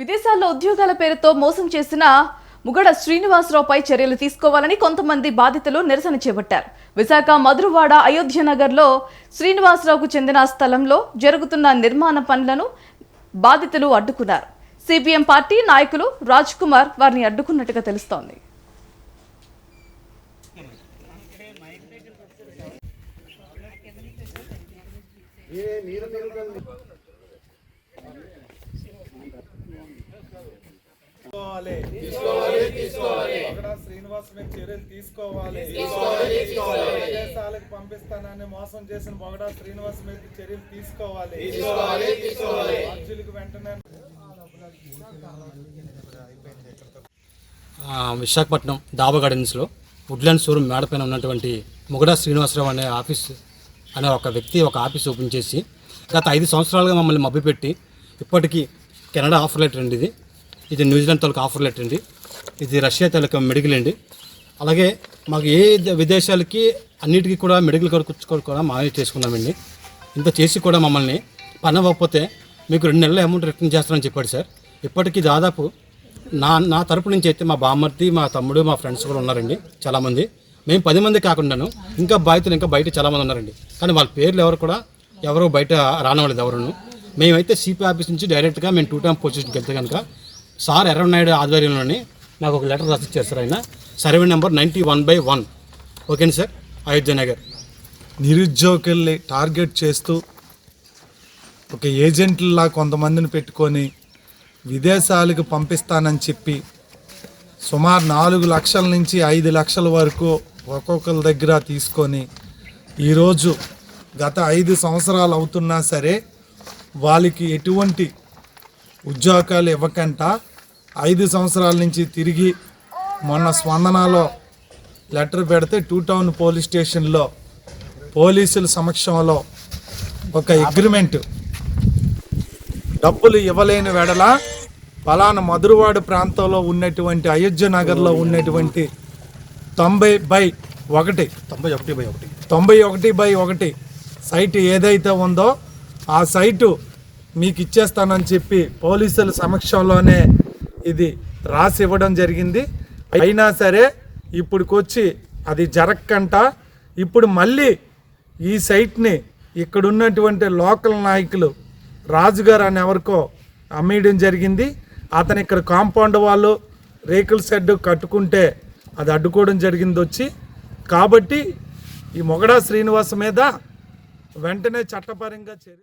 విదేశాల్లో ఉద్యోగాల పేరుతో మోసం చేసిన ముగడ శ్రీనివాసరావుపై చర్యలు తీసుకోవాలని కొంతమంది బాధితులు నిరసన చేపట్టారు. విశాఖ మధురవాడ అయోధ్య నగర్లో శ్రీనివాసరావుకు చెందిన స్థలంలో జరుగుతున్న నిర్మాణ పనులను బాధితులు అడ్డుకున్నారు. సిపిఎం పార్టీ నాయకులు రాజ్ కుమార్ వారిని అడ్డుకున్నట్టుగా తెలుస్తోంది. తీసుకోవాలి. అక్కడ శ్రీనివాస్ మీద చర్యలు తీసుకోవాలి. విదేశాలకు పంపిస్తానని మోసం చేసిన బొగడా శ్రీనివాస్ మీద చర్యలు తీసుకోవాలి. అర్జులకు వెంటనే విశాఖపట్నం డాబా గార్డెన్స్లో వుడ్లాండ్ షోరూమ్ మేడపైన ఉన్నటువంటి ముగడా శ్రీనివాసరావు అనే ఆఫీస్ అనే ఒక వ్యక్తి ఒక ఆఫీస్ ఓపెన్ చేసి గత ఐదు సంవత్సరాలుగా మమ్మల్ని మభ్యపెట్టి ఇప్పటికీ కెనడా ఆఫర్ లెటర్ అండి ఇది. ఇది న్యూజిలాండ్ తాలూకు ఆఫర్ లెటర్ అండి. ఇది రష్యా తాలూకా మెడికల్ అండి. అలాగే మాకు ఏ ద- విదేశాలకి అన్నిటికీ కూడా మెడికల్ కొరకు కూడా మానే చేసుకున్నామండి. ఇంత చేసి కూడా మమ్మల్ని పని అవ్వకపోతే మీకు రెండు నెలల అమౌంట్ రిటర్న్ చేస్తానని చెప్పాడు సార్. ఇప్పటికీ దాదాపు నా నా తరపు నుంచి అయితే మా బామ్మర్ది మా తమ్ముడు మా ఫ్రెండ్స్ కూడా ఉన్నారండి చాలామంది. మేము పది మంది కాకుండాను ఇంకా బాధితులు ఇంకా బయట చాలామంది ఉన్నారండి. కానీ వాళ్ళ పేర్లు ఎవరు కూడా ఎవరు బయట రానవాళ్ళది ఎవరును. మేమైతే సిపి ఆఫీస్ నుంచి డైరెక్ట్గా మేము టూ టైమ్ పొజిషన్కి వెళ్తే కనుక సార్ ఎర్రనాయుడు ఆధ్వర్యంలోని నాకు ఒక లెటర్ రాసిచ్చారు సార్ ఆయన. Survey number ninety one by one. ఓకేనా సార్. అయోధ్య నగర్ నిరుద్యోగుల్ని టార్గెట్ చేస్తూ ఒక ఏజెంట్లా కొంతమందిని పెట్టుకొని విదేశాలకు పంపిస్తానని చెప్పి సుమారు నాలుగు లక్షల నుంచి ఐదు లక్షల వరకు ఒక్కొక్కరి దగ్గర తీసుకొని ఈరోజు గత ఐదు సంవత్సరాలు అవుతున్నా సరే వాళ్ళకి ఎటువంటి ఉద్యోగాలు ఇవ్వకుండా ఐదు సంవత్సరాల నుంచి తిరిగి మొన్న స్పందనలో లెటర్ పెడితే టూ టౌన్ పోలీస్ స్టేషన్లో పోలీసుల సమక్షంలో ఒక అగ్రిమెంట్. డబ్బులు ఇవ్వలేని వెడల పలానా మధురవాడ ప్రాంతంలో ఉన్నటువంటి అయోధ్య నగర్లో ఉన్నటువంటి తొంభై బై ఒకటి. తొంభై ఒకటి బై ఒకటి. తొంభై ఒకటి బై ఒకటి సైట్ ఏదైతే ఉందో ఆ సైటు మీకు ఇచ్చేస్తానని చెప్పి పోలీసుల సమక్షంలోనే ఇది రాసి ఇవ్వడం జరిగింది. అయినా సరే ఇప్పుడుకొచ్చి అది జరగకంట ఇప్పుడు మళ్ళీ ఈ సైట్ని ఇక్కడ ఉన్నటువంటి లోకల్ నాయకులు రాజుగారు అని ఎవరికో అమ్మేయడం జరిగింది. అతను ఇక్కడ కాంపౌండ్ వాళ్ళు రేకుల షెడ్ కట్టుకుంటే అది అడ్డుకోవడం జరిగింది వచ్చి కాబట్టి ఈ మొగడా శ్రీనివాస్ మీద వెంటనే చట్టపరంగా చర్య